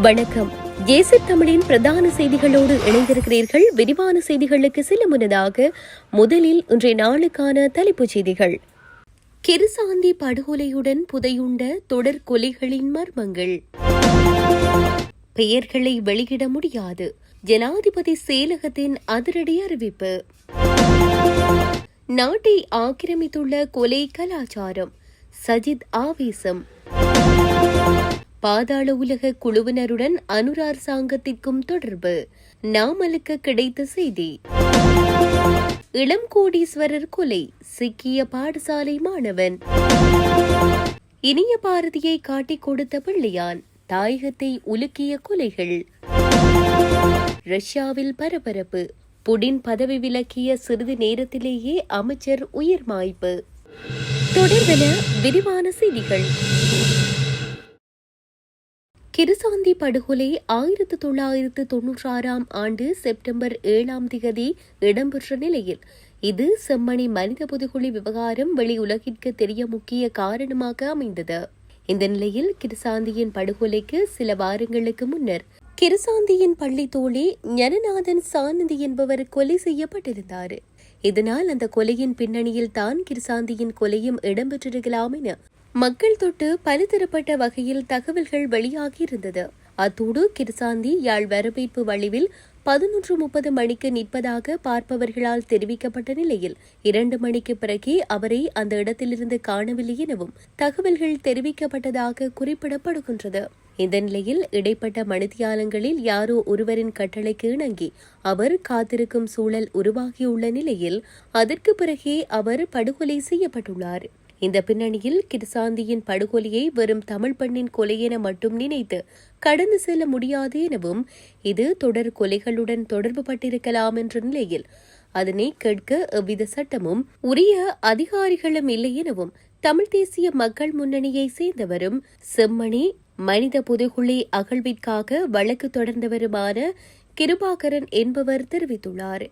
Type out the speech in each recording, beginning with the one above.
வணக்கம். ஏசி தமிழின் பிரதான செய்திகளோடு இணைந்திருக்கிறீர்கள். விரிவான செய்திகளுக்கு சில முன்னதாக முதலில் இன்றைய நாளுக்கான தலைப்புச் செய்திகள். கிருசாந்தி படுகொலையுடன் புதையுண்ட தொடர் கொலைகளின் மர்மங்கள். பெயர்களை வெளியிட முடியாது. ஜனாதிபதி செயலகத்தின் அதிரடி அறிவிப்பு. நாட்டை ஆக்கிரமித்துள்ள கொலை கலாச்சாரம். சஜித் ஆவேசம். பாதாள உலக குழுவினருடன் அனுரார் சாங்கத்திற்கும் தொடர்பு. நாமலுக்கு கிடைத்த செய்தி. இளம் கோடீஸ்வரர் கொலை சிக்கிய பாடசாலை மாணவன். இனிய பாரதியை காட்டிக் கொடுத்த பிள்ளையான் தாயகத்தை உலுக்கிய கொலைகள். ரஷ்யாவில் பரபரப்பு புடின் பதவி விலக்கிய சிறிது நேரத்திலேயே அமைச்சர் உயிர் மாய்ப்பு தொடர்பென விரிவான செய்திகள். கிருசாந்தி படுகொலை ஆயிரத்து தொள்ளாயிரத்து தொன்னூற்றாறாம் ஆண்டு செப்டம்பர் ஏழாம் திகதி இடம்பெற்ற நிலையில். இது செம்மணி மனித புதுகுழி விவகாரம் வெளியுலகிற்கு தெரிய முக்கிய காரணமாக அமைந்தது. இந்த நிலையில் கிருசாந்தியின் படுகொலைக்கு சில வாரங்களுக்கு முன்னர் கிருசாந்தியின் பள்ளி தோழி ஞனநாதன் சானந்தி என்பவர் கொலை செய்யப்பட்டிருந்தார். இதனால் அந்த கொலையின் பின்னணியில் தான் கிருசாந்தியின் கொலையும் இடம்பெற்றிருக்கலாம் என மக்கள் தொட்டு பலதரப்பட்ட வகையில் தகவல்கள் வெளியாகியிருந்தது. அத்தோடு கிருசாந்தி யாழ் வரவேற்பு வழிவில் பதினொன்று முப்பது மணிக்கு நிற்பதாக பார்ப்பவர்களால் தெரிவிக்கப்பட்ட நிலையில் இரண்டு மணிக்கு பிறகே அவரை அந்த இடத்திலிருந்து காணவில்லை எனவும் தகவல்கள் தெரிவிக்கப்பட்டதாக குறிப்பிடப்படுகின்றது. இந்த நிலையில் இடைப்பட்ட மணித்தியாலங்களில் யாரோ ஒருவரின் கட்டளைக்கு இணங்கி அவர் காத்திருக்கும் சூழல் உருவாகியுள்ள நிலையில் அதற்கு பிறகே அவர் படுகொலை செய்யப்பட்டுள்ளார். இந்த பின்னணியில் கிருசாந்தியின் படுகொலையை வெறும் தமிழ் பெண்ணின் கொலை என மட்டும் நினைத்து கடந்து செல்ல முடியாது எனவும் இது தொடர் கொலைகளுடன் தொடர்பு பட்டிருக்கலாம் என்ற நிலையில் அதனை கேட்க எவ்வித சட்டமும் உரிய அதிகாரிகளும் இல்லை எனவும் தமிழ் தேசிய மக்கள் முன்னணியை சேர்ந்தவரும் செம்மணி மனித புதுகுழி அகழ்விற்காக வழக்கு தொடர்ந்தவருமான கிருபாகரன் என்பவர் தெரிவித்துள்ளார்.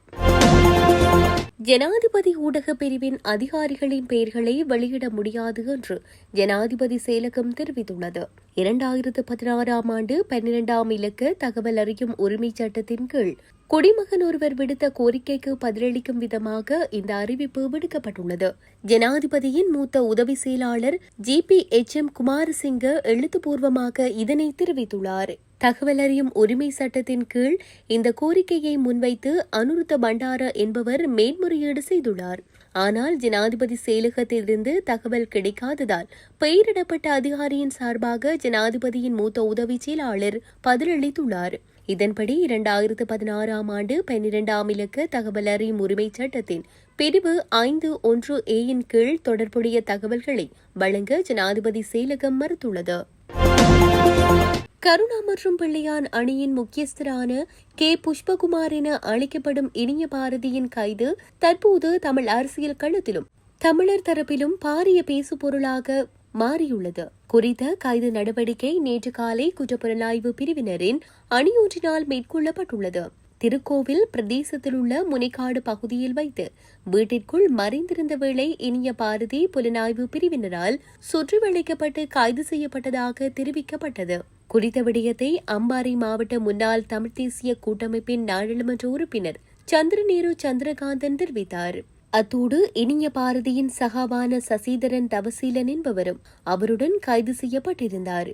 ஜனாதிபதி ஊடக பிரிவின் அதிகாரிகளின் பெயர்களை வெளியிட முடியாது என்று ஜனாதிபதி செயலகம் தெரிவித்துள்ளது. இரண்டாயிரத்து பதினாறாம் ஆண்டு பன்னிரெண்டாம் இலக்க தகவல் அறியும் உரிமை சட்டத்தின் கீழ் குடிமகன் ஒருவர் விடுத்த கோரிக்கைக்கு பதிலளிக்கும் விதமாக இந்த அறிவிப்பு விடுக்கப்பட்டுள்ளது. ஜனாதிபதியின் மூத்த உதவி செயலாளர் G P H M Kumarasinghe எழுத்துப்பூர்வமாக இதனை தெரிவித்துள்ளார். தகவல் அறியும் உரிமை சட்டத்தின் கீழ் இந்த கோரிக்கையை முன்வைத்து அனுருத்த பண்டார என்பவர் மேன்முறையீடு செய்துள்ளார். ஆனால் ஜனாதிபதி செயலகத்திலிருந்து தகவல் கிடைக்காததால் பெயரிடப்பட்ட அதிகாரியின் சார்பாக ஜனாதிபதியின் மூத்த உதவி செயலாளர் பதிலளித்துள்ளார். இதன்படி இரண்டாயிரத்து பதினாறாம் ஆண்டு பன்னிரெண்டாம் இலக்க தகவல் அறியும் உரிமை சட்டத்தின் பிரிவு ஐந்து ஒன்று ஏயின் கீழ் தொடர்புடைய தகவல்களை வழங்க ஜனாதிபதி செயலகம் மறுத்துள்ளது. கருணா மற்றும் பிள்ளையான் அணியின் முக்கியஸ்தரான கே. புஷ்பகுமார் என அழைக்கப்படும் இனிய பாரதியின் கைது தற்போது தமிழ் அரசியல் களத்திலும் தமிழர் தரப்பிலும் பாரிய பேசு பொருளாக மாறியுள்ளது. குறித்த கைது நடவடிக்கை நேற்று காலை குற்றப்புலனாய்வு பிரிவினரின் அணியொன்றினால் மேற்கொள்ளப்பட்டுள்ளது. திருக்கோவில் பிரதேசத்தில் உள்ள முனைக்காடு பகுதியில் வைத்து வீட்டிற்குள் மறைந்திருந்த வேளை இனிய பாரதி புலனாய்வு பிரிவினரால் சுற்றி வளைக்கப்பட்டு கைது செய்யப்பட்டதாக தெரிவிக்கப்பட்டது. குறித்த விடயத்தை அம்பாறை மாவட்ட முன்னாள் தமிழ் தேசிய கூட்டமைப்பின் நாடாளுமன்ற உறுப்பினர் சந்திரநேரு சந்திரகாந்தன் தெரிவித்தார். அத்தோடு இனிய பாரதியின் சகாவான சசிதரன் தவசீலன் என்பவரும் அவருடன் கைது செய்யப்பட்டிருந்தார்.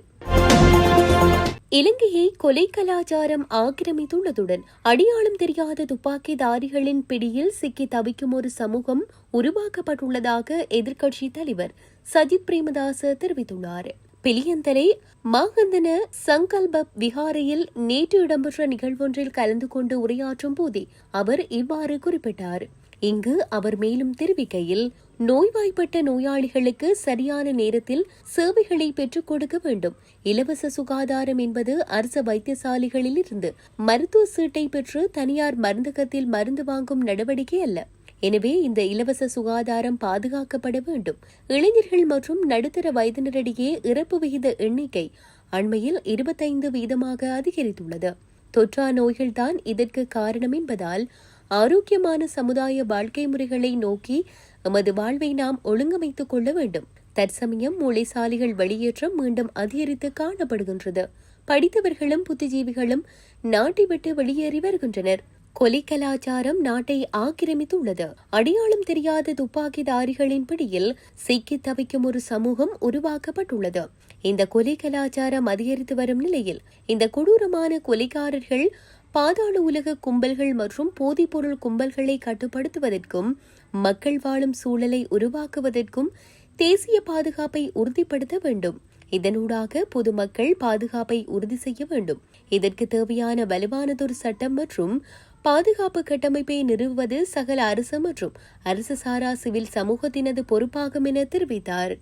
இலங்கையை கொலை கலாச்சாரம் ஆக்கிரமித்துள்ளதுடன் அடையாளம் தெரியாத துப்பாக்கிதாரிகளின் பிடியில் சிக்கி தவிக்கும் ஒரு சமூகம் உருவாக்கப்பட்டுள்ளதாக எதிர்க்கட்சி தலைவர் சஜித் பிரேமதாச தெரிவித்துள்ளார். பிலியந்தனை மாகந்தன சங்கல்ப விகாரையில் நேற்று இடம்பெற்ற நிகழ்வொன்றில் கலந்து கொண்டு உரையாற்றும் போதே அவர் இவ்வாறு குறிப்பிட்டார். இங்கு அவர் மேலும் தெரிவிக்கையில் நோய்வாய்ப்பட்ட நோயாளிகளுக்கு சரியான நேரத்தில் சேவைகளை பெற்றுக் கொடுக்க வேண்டும். இலவச சுகாதாரம் என்பது அரசு வைத்தியசாலைகளில் இருந்து மருத்துவ சீட்டை பெற்று தனியார் மருந்தகத்தில் மருந்து வாங்கும் நடவடிக்கை அல்ல. எனவே இந்த இலவச சுகாதாரம் பாதுகாக்கப்பட வேண்டும். இளைஞர்கள் மற்றும் நடுத்தர வயதினரிடையே இறப்பு விகித எண்ணிக்கை அண்மையில் இருபத்தைந்து வீதமாக அதிகரித்துள்ளது. தொற்றா நோய்கள்தான் இதற்கு காரணம் என்பதால் ஆரோக்கியமான சமுதாய வாழ்க்கை முறைகளை நோக்கி எமது வாழ்வை நாம் ஒழுங்கமைத்துக் கொள்ள வேண்டும். தற்சமயம் மூளைசாலிகள் வெளியேற்றம் மீண்டும் அதிகரித்து காணப்படுகின்றது. படித்தவர்களும் புத்திஜீவிகளும் நாட்டை விட்டு வெளியேறி வருகின்றனர். கொலை கலாச்சாரம் நாட்டை ஆக்கிரமித்துள்ளது. அடையாளம் தெரியாத துப்பாக்கிதாரிகளின் பிடியில் சிக்கி தவிக்கும் ஒரு சமூகம் உருவாக்கப்பட்டுள்ளது. இந்த கொலை கலாச்சாரம் அதிகரித்து வரும் நிலையில் இந்த கொடூரமான கொலைக்காரர்கள் பாதாள உலக கும்பல்கள் மற்றும் போதைப்பொருள் கும்பல்களை கட்டுப்படுத்துவதற்கும் மக்கள் வாழும் சூழலை உருவாக்குவதற்கும் தேசிய பாதுகாப்பை உறுதிப்படுத்த வேண்டும். இதனூடாக பொதுமக்கள் பாதுகாப்பை உறுதி செய்ய வேண்டும். இதற்கு தேவையான வலுவானதொரு சட்டம் மற்றும் பாதுகாப்பு கட்டமைப்பை நிறுவுவது சகல அரசு மற்றும் அரசு சாரா சிவில் சமூகத்தினது பொறுப்பாகும் என தெரிவித்தார்.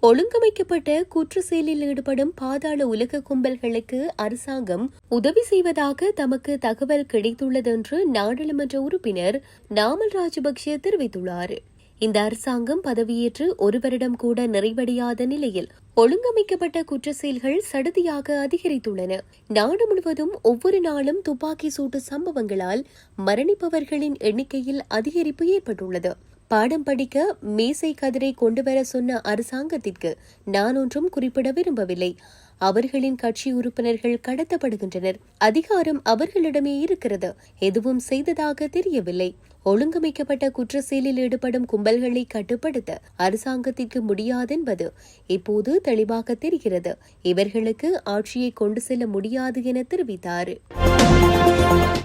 ஒழுங்கமைக்கப்பட்ட குற்ற செயலில் ஈடுபடும் பாதாள உலக கும்பல்களுக்கு அரசாங்கம் உதவி செய்வதாக தமக்கு தகவல் கிடைத்துள்ளது என்று நாடாளுமன்ற உறுப்பினர் நாமல் ராஜபக்ஷ தெரிவித்துள்ளார். இந்த அரசாங்கம் பதவியேற்று ஒரு வருடம் கூட நிறைவடையாத நிலையில் ஒழுங்கமைக்கப்பட்ட குற்ற செயல்கள் சடுதியாக அதிகரித்துள்ளன. நாடு முழுவதும் ஒவ்வொரு நாளும் துப்பாக்கி சூட்டு சம்பவங்களால் மரணிப்பவர்களின் எண்ணிக்கையில் அதிகரிப்பு ஏற்பட்டுள்ளது. பாடம் படிக்க மேசை கதிரை கொண்டுவர சொன்ன அரசாங்கத்திற்கு நான் ஒன்றும் குறிப்பிட விரும்பவில்லை. அவர்களின் கட்சி உறுப்பினர்கள் கடத்தப்படுகின்றனர். அதிகாரம் அவர்களிடமே இருக்கிறது. எதுவும் செய்ததாக தெரியவில்லை. ஒழுங்கமைக்கப்பட்ட குற்ற செயலில் ஈடுபடும் கும்பல்களை கட்டுப்படுத்த அரசாங்கத்திற்கு முடியாதென்பது இப்போது தெளிவாக தெரிகிறது. இவர்களுக்கு ஆட்சியை கொண்டு செல்ல முடியாது என தெரிவித்தார்.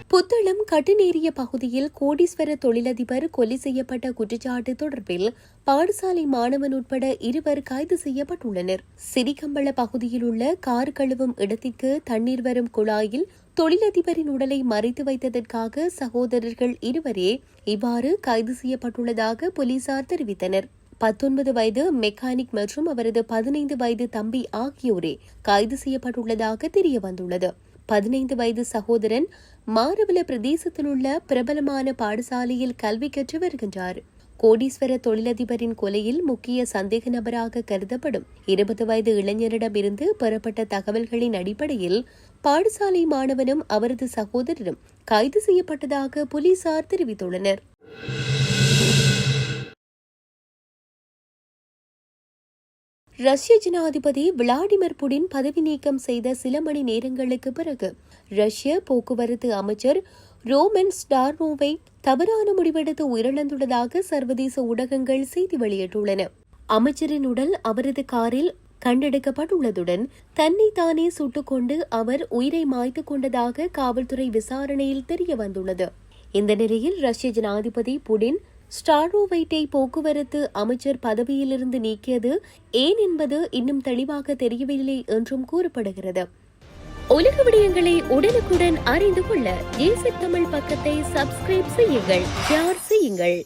புத்தளம் கட்டுநேரிய பகுதியில் கோடீஸ்வர தொழிலதிபர் கொலை செய்யப்பட்ட குற்றச்சாட்டு தொடர்பில் பாடசாலை மாணவன் உட்பட இருவர் கைது செய்யப்பட்டுள்ளனர். சிறிகம்பள பகுதியில் உள்ள கார் கழுவும் இடத்திற்கு தண்ணீர் வரும் குழாயில் தொழிலதிபரின் உடலை மறைத்து வைத்ததற்காக சகோதரர்கள் இருவரே இவ்வாறு கைது செய்யப்பட்டுள்ளதாக போலீசார் தெரிவித்தனர். பத்தொன்பது வயது மெக்கானிக் மற்றும் அவரது பதினைந்து வயது தம்பி ஆகியோரே கைது செய்யப்பட்டுள்ளதாக தெரிய வந்துள்ளது பதினைந்து வயது சகோதரன் மாரவல பிரதேசத்தில் உள்ள பிரபலமான பாடசாலையில் கல்வி கற்று வருகின்றார். கோடீஸ்வர தொழிலதிபரின் கொலையில் முக்கிய சந்தேக நபராக கருதப்படும். இருபது வயது இளைஞரிடமிருந்து பெறப்பட்ட தகவல்களின் அடிப்படையில் பாடசாலை மாணவனும் அவரது சகோதரரும் கைது செய்யப்பட்டதாக போலீசார் தெரிவித்துள்ளனர். ரஷ்ய ஜனாதிபதி விளாடிமிர் புடின் பதவி நீக்கம் செய்த சில மணி நேரங்களுக்கு பிறகு ரஷ்ய போக்குவரத்து அமைச்சர் ரோமன் ஸ்டார்னோவை தவறான முடிவெடுத்து உயிரிழந்துள்ளதாக சர்வதேச ஊடகங்கள் செய்தி வெளியிட்டுள்ளன. அமைச்சரின் உடல் அவரது காரில் கண்டெடுக்கப்பட்டுள்ளதுடன் தன்னை தானே சுட்டுக்கொண்டு அவர் உயிரை மாய்த்து கொண்டதாக காவல்துறை விசாரணையில் தெரிய வந்துள்ளது இந்த நிலையில் ரஷ்ய ஜனாதிபதி புடின் ஸ்டாரோவைட்டை போக்குவரத்து அமைச்சர் பதவியிலிருந்து நீக்கியது ஏன் என்பது இன்னும் தெளிவாக தெரியவில்லை என்றும் கூறப்படுகிறது. உலக விடயங்களை உடனுக்குடன் அறிந்து கொள்ள ஜேசி தமிழ் பக்கத்தை சப்ஸ்கிரைப் செய்யுங்கள் ஷேர் செய்யுங்கள்.